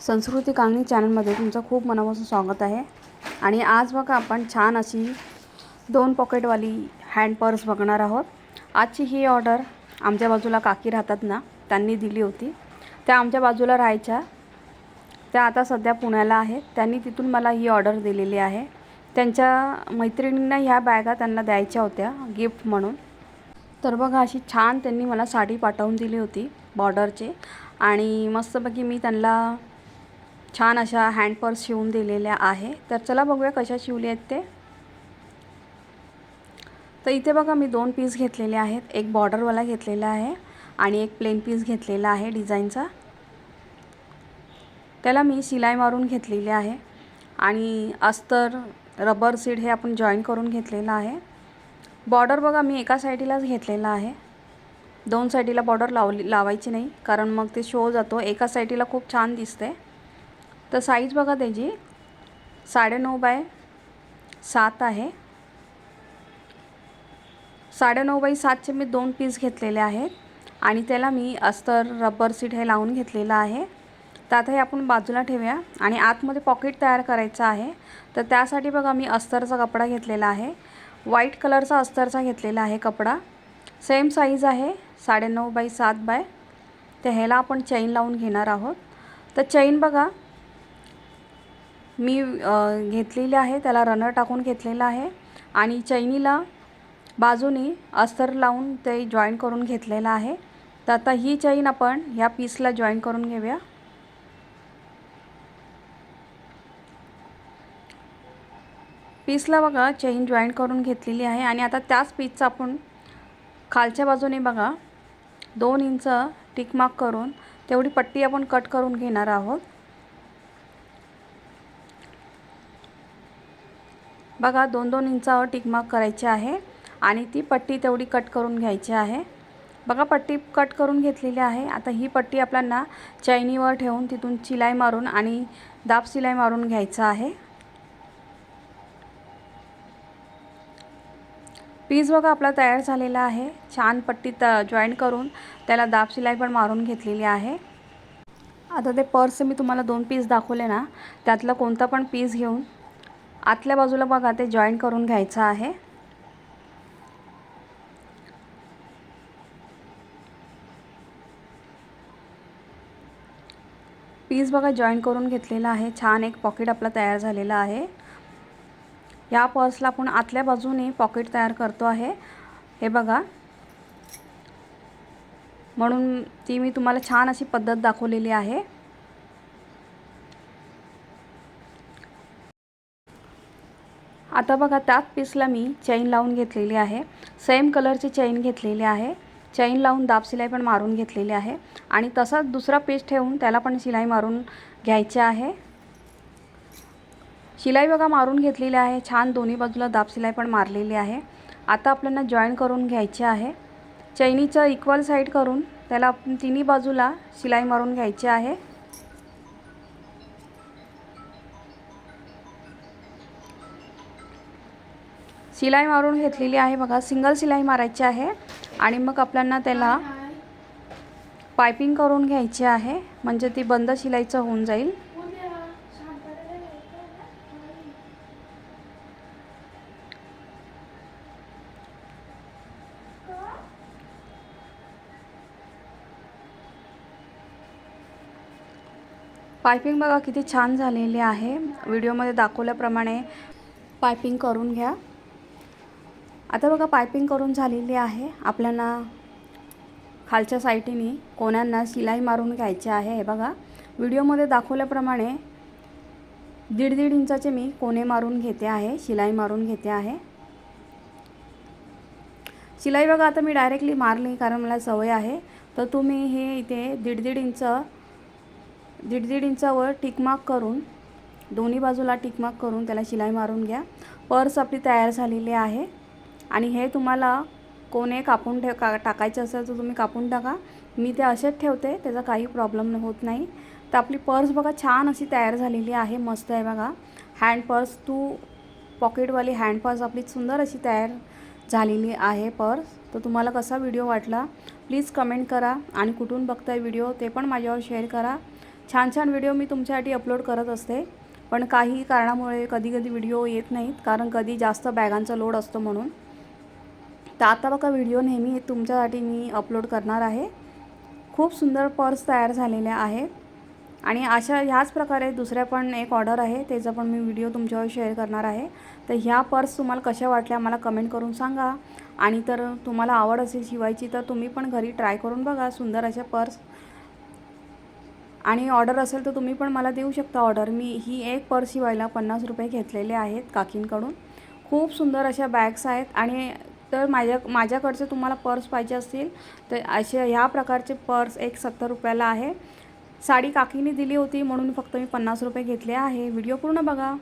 संस्कृती कांगणी चॅनलमध्ये तुमचं खूप मनापासून स्वागत आहे. आणि आज बघा आपण छान अशी दोन पॉकेटवाली हँड पर्स बघणार आहोत. आजची ही ऑर्डर आमच्या बाजूला काकी राहतात ना त्यांनी दिली होती. त्या आमच्या बाजूला राहायच्या. त्या आता सध्या पुण्याला आहेत. त्यांनी तिथून मला ही ऑर्डर दिलेली आहे. त्यांच्या मैत्रिणींना ह्या बॅगा त्यांना द्यायच्या होत्या गिफ्ट म्हणून. तर बघा अशी छान त्यांनी मला साडी पाठवून दिली होती बॉर्डरचे. आणि मस्तपैकी मी त्यांना छान अशा हँड पर्स शिवून दिलेल्या आहे. तर चला बघूया कशा शिवले आहेत ते. तर इथे बघा मी दोन पीस घेतलेले आहेत. एक बॉर्डरवाला घेतलेला आहे आणि एक प्लेन पीस घेतलेला आहे डिझाईनचा त्याला मी शिलाई मारून घेतलेली आहे आणि अस्तर रबर सीड हे आपण जॉईन करून घेतलेलं आहे. बॉर्डर बघा मी एका साईडीलाच घेतलेला आहे. दोन साईडीला बॉर्डर लावली लावायची नाही कारण मग ते शो जातो. एका साईडीला खूप छान दिसते तर साईज बघा त्याची. साडेनऊ बाय सात आहे. साडेनऊ बाय सातचे मी दोन पीस घेतलेले आहेत. आणि त्याला मी अस्तर रबर सीट हे लावून घेतलेलं आहे. तर आता हे आपण बाजूला ठेवूया. आणि आतमध्ये पॉकेट तयार करायचं आहे. तर त्यासाठी बघा मी अस्तरचा कपडा घेतलेला आहे. व्हाईट कलरचा अस्तरचा घेतलेला आहे कपडा. सेम साईज आहे. साडेनऊ बाय सात बाय. तर ह्याला आपण चैन लावून घेणार आहोत. तर चैन बघा. मी घेतलेली आहे त्याला रनर टाकून घेतलेला आहे. आणि चैनीला बाजूनी अस्तर लावून ते जॉईन करून घेतलेलं आहे. तर आता ही चैन आपण ह्या पीसला जॉईन करून घेऊया. पीसला बघा चेन जॉईन करून घेतलेली आहे. आणि आता त्याच पीसचा आपण खालच्या बाजूने बघा दोन इंच टिकमार्क करून तेवढी पट्टी आपण कट करून घेणार आहोत. बघा दोन दोन इंचावर टिकमार्क करायची आहे आणि ती पट्टी तेवढी कट करून घ्यायची आहे. बघा पट्टी कट करून घेतलेली आहे. आता ही पट्टी आपल्याला चैनीवर ठेवून तिथून शिलाई मारून आणि दाब शिलाई मारून घ्यायचं आहे. पीस बघा आपला तयार झालेला आहे. छान पट्टी त जॉईन करून त्याला दाब शिलाई पण मारून घेतलेली आहे. आता ते पर्स मी तुम्हाला दोन पीस दाखवले ना त्यातलं कोणता पण पीस घेऊन आतल्या बाजूला बघा ते जॉईन करून घ्यायचं आहे. पीस बघा जॉईन करून घेतलेला आहे. छान एक पॉकेट आपला तयार झालेला आहे. या पर्सला आपण आतल्या बाजूने पॉकेट तयार करतो आहे. हे बघा. म्हणून ती मी तुम्हाला छान अशी पद्धत दाखवलेली आहे. आता बघा त्याच पीसला मी चैन लावून घेतलेली आहे. सेम कलरची चैन घेतलेली आहे. चैन लावून दाब शिलाई पण मारून घेतलेली आहे. आणि तसाच दुसरा पीस ठेवून त्याला पण शिलाई मारून घ्यायचे आहे. शिलाई बघा मारून घेतलेली आहे. छान दोन्ही बाजूला दाब शिलाई पण मारलेली आहे. आता आपल्याला जॉईन करून घ्यायची आहे. चैनीचं इक्वल साईड करून त्याला आपण तिन्ही बाजूला शिलाई मारून घ्यायची आहे. शिलाई मारून घेतलेली आहे बघा. सिंगल शिलाई मारायची आहे. आणि मग आपल्याला त्याला पायपिंग करून घ्यायची आहे. म्हणजे ती बंद शिलाईचं होऊन जाईल. पायपिंग बघा किती छान झालेली आहे. व्हिडिओमध्ये दाखवल्याप्रमाणे पायपिंग करून घ्या. आता बघा पायपिंग करून झालेली आहे. आपल्याला खालच्या साईटीने कोण्यांना शिलाई मारून घ्यायची आहे हे बघा. व्हिडिओमध्ये दाखवल्याप्रमाणे दीड दीड इंचाचे मी कोणे मारून घेते आहे शिलाई मारून घेते आहे. शिलाई बघा आता मी डायरेक्टली मारली कारण मला सवय आहे. तर तुम्ही हे इथे दीड दीड इंच दीड दीड इंचावर टिकमार्क करून दोन्ही बाजूला टिकमार्क करून त्याला शिलाई मारून घ्या. पर्स आपली तयार झालेली आहे. आणि हे तुम्हाला कोणे कापून ठेव का टाकायचे असेल तर तुम्ही कापून टाका. मी ते असेच ठेवते त्याचा काही प्रॉब्लेम होत नाही. तर आपली पर्स बघा छान अशी तयार झालेली आहे मस्त आहे बघा. हँड पर्स टू पॉकेटवाली हँड पर्स आपली सुंदर अशी तयार झालेली आहे पर्स. तर तुम्हाला कसा व्हिडिओ वाटला प्लीज कमेंट करा. आणि कुठून बघताय व्हिडिओ ते पण माझ्यावर शेअर करा. छान छान व्हिडिओ मी तुमच्यासाठी अपलोड करत असते. पण काही कारणामुळे कधी कधी व्हिडिओ येत नाहीत कारण कधी जास्त बॅगांचा लोड असतो म्हणून. तर आता बघा व्हिडिओ नेहमी तुमच्यासाठी मी अपलोड करणार आहे. खूप सुंदर पर्स तयार झालेल्या आहेत आणि अशा ह्याच प्रकारे दुसऱ्या पण एक ऑर्डर आहे त्याचा पण मी व्हिडिओ तुमच्यावर शेअर करणार आहे. तर ह्या पर्स तुम्हाला कशा वाटल्या मला कमेंट करून सांगा. आणि तर तुम्हाला आवड असेल शिवायची तर तुम्ही पण घरी ट्राय करून बघा सुंदर अशा पर्स आणि ऑर्डर असेल तर तुम्ही पण मला देऊ शकता ऑर्डर मी ही एक पर्स शिवायला पन्नास रुपये घेतलेले आहेत काकींकडून. खूप सुंदर अशा बॅग्स आहेत. आणि तर माझ्या माझ्याकडचे तुम्हाला पर्स पाहिजे असतील तर असे ह्या प्रकारचे पर्स एक सत्तर रुपयाला आहे. साडी काकीने दिली होती म्हणून फक्त मी पन्नास रुपये घेतले आहे. व्हिडिओ पूर्ण बघा.